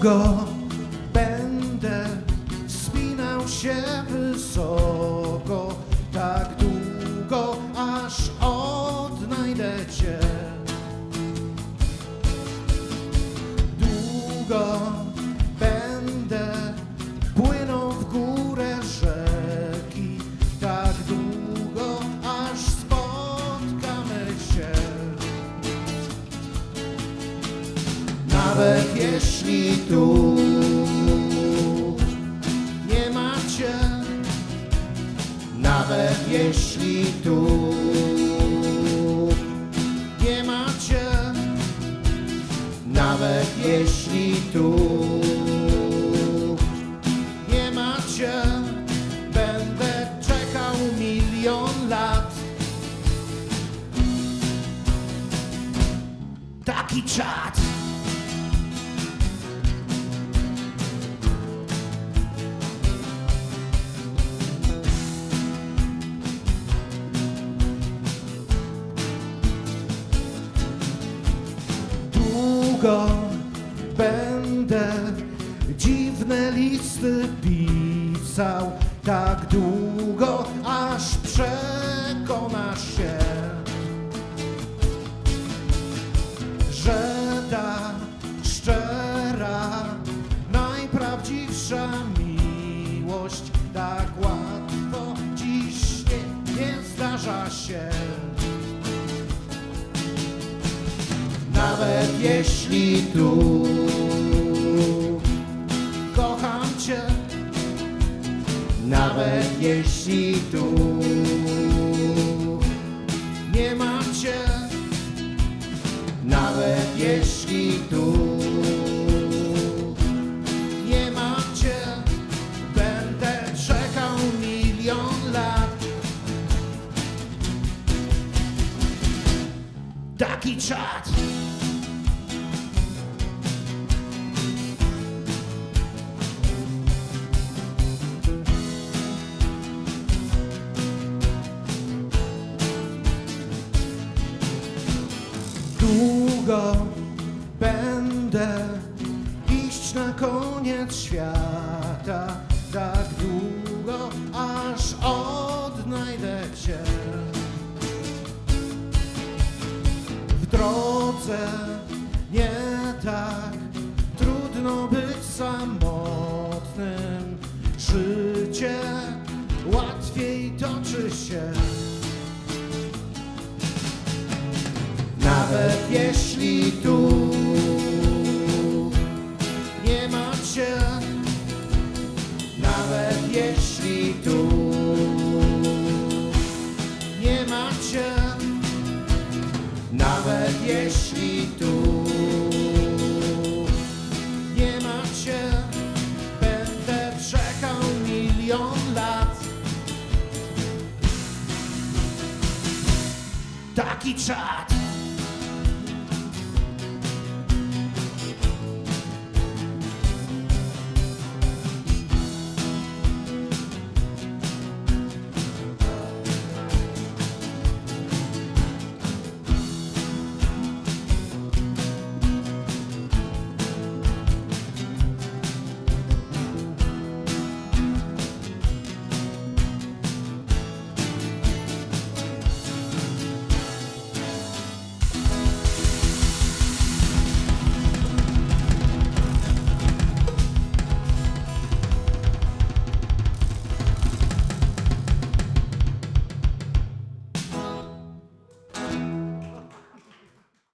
długo Nawet jeśli tu nie macie, nawet jeśli tu nie macie, nawet jeśli tu nie macie, będę czekał milion lat. Taki czat. Długo będę dziwne listy pisał, tak długo, aż przekonasz się, jeśli tu kocham Cię, nawet jeśli tu nie mam Cię, nawet jeśli tu nie mam Cię, będę czekał milion lat. Taki czat. Długo będę iść na koniec świata, tak długo, aż odnajdę Cię. W drodze nie tak trudno być samotnym, życie łatwiej toczy się. Nawet jeśli tu nie ma cię, nawet jeśli tu nie ma cię, nawet jeśli tu nie ma cię, będę czekał milion lat. Taki czat.